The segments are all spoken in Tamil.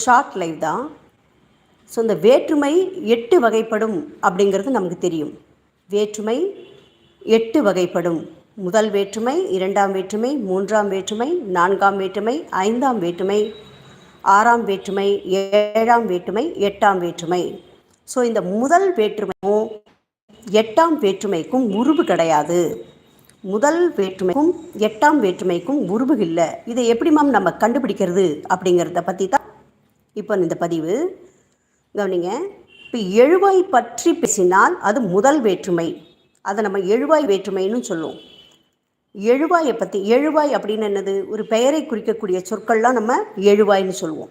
ஷார்ட் லைவ் தான். ஸோ இந்த வேற்றுமை எட்டு வகைப்படும் அப்படிங்கிறது நமக்கு தெரியும். வேற்றுமை எட்டு வகைப்படும். முதல் வேற்றுமை இரண்டாம் வேற்றுமை மூன்றாம் வேற்றுமை நான்காம் வேற்றுமை ஐந்தாம் வேற்றுமை ஆறாம் வேற்றுமை ஏழாம் வேற்றுமை எட்டாம் வேற்றுமை. ஸோ இந்த முதல் வேற்றுமையும் எட்டாம் வேற்றுமைக்கும் உருவு கிடையாது. முதல் வேற்றுமைக்கும் எட்டாம் வேற்றுமைக்கும் உருவு இல்லை. இதை எப்படி மேம் நம்ம கண்டுபிடிக்கிறது அப்படிங்கிறத பற்றி தான் இப்போ இந்த பதிவு. கவனிங்க. இப்போ எழுவாய் பற்றி பேசினால் அது முதல் வேற்றுமை. அதை நம்ம எழுவாய் வேற்றுமைன்னு சொல்லுவோம். எழுவாயை பற்றி எழுவாய் அப்படின்னு என்னது? ஒரு பெயரை குறிக்கக்கூடிய சொற்கள்லாம் நம்ம எழுவாய்னு சொல்லுவோம்.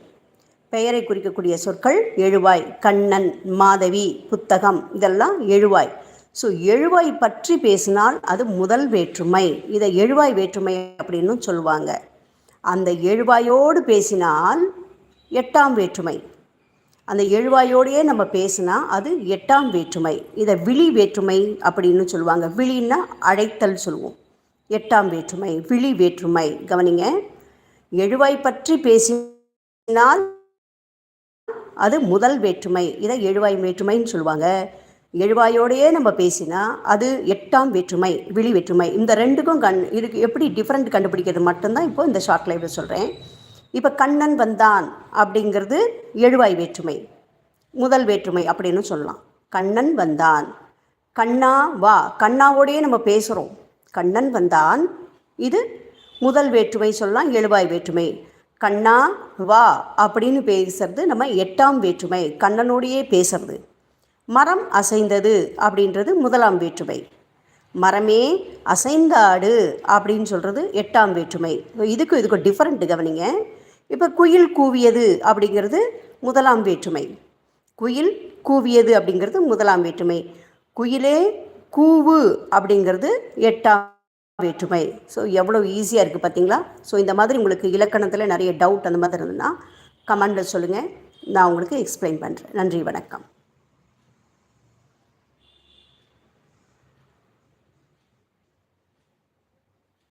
பெயரை குறிக்கக்கூடிய சொற்கள் எழுவாய் கண்ணன் மாதவி புத்தகம் இதெல்லாம் எழுவாய். ஸோ எழுவாய் பற்றி பேசினால் அது முதல் வேற்றுமை. இதை எழுவாய் வேற்றுமை அப்படின்னு சொல்லுவாங்க. அந்த எழுவாயோடு பேசினால் எட்டாம் வேற்றுமை. அந்த எழுவாயோடையே நம்ம பேசினா அது எட்டாம் வேற்றுமை. இதை விழி வேற்றுமை அப்படின்னு சொல்லுவாங்க. விழின்னா அழைத்தல் சொல்லுவோம். எட்டாம் வேற்றுமை விழி வேற்றுமை. கவனிங்க. எழுவாய் பற்றி பேசினால் அது முதல் வேற்றுமை. இதை எழுவாய் வேற்றுமைன்னு சொல்லுவாங்க. எழுவாயோடையே நம்ம பேசினா அது எட்டாம் வேற்றுமை விழி வேற்றுமை. இந்த ரெண்டுக்கும் கண் இதுக்கு எப்படி டிஃப்ரெண்ட் கண்டுபிடிக்கிறது மட்டும்தான் இப்போ இந்த ஷார்ட் லைஃப்பில் சொல்கிறேன் இப்போ கண்ணன் வந்தான் அப்படிங்கிறது எழுவாய் வேற்றுமை. முதல் வேற்றுமை அப்படின்னு சொல்லலாம். கண்ணன் வந்தான். கண்ணா வா. கண்ணாவோடையே நம்ம பேசுகிறோம் கண்ணன் வந்தான். இது முதல் வேற்றுமை சொல்லலாம் எழுவாய் வேற்றுமை. கண்ணா வா அப்படின்னு பேசுறது நம்ம எட்டாம் வேற்றுமை. கண்ணனோடையே பேசுறது. மரம் அசைந்தது அப்படின்றது முதலாம் வேற்றுமை. மரமே அசைந்தாடு அப்படின்னு சொல்கிறது எட்டாம் வேற்றுமை. இதுக்கு இதுக்கு டிஃப்ரெண்ட் கவனிங்க. இப்போ குயில் கூவியது அப்படிங்கிறது முதலாம் வேற்றுமை. குயில் கூவியது அப்படிங்கிறது முதலாம் வேற்றுமை. குயிலே கூவு அப்படிங்கிறது எட்டாம் வேற்றுமை. ஸோ எவ்வளோ ஈஸியாக இருக்குது பார்த்தீங்களா ஸோ இந்த மாதிரி உங்களுக்கு இலக்கணத்தில் நிறைய டவுட் அந்த மாதிரி இருந்ததுன்னா கமெண்டில் சொல்லுங்கள் நான் உங்களுக்கு எக்ஸ்பிளைன் பண்ணுறேன் நன்றி வணக்கம்.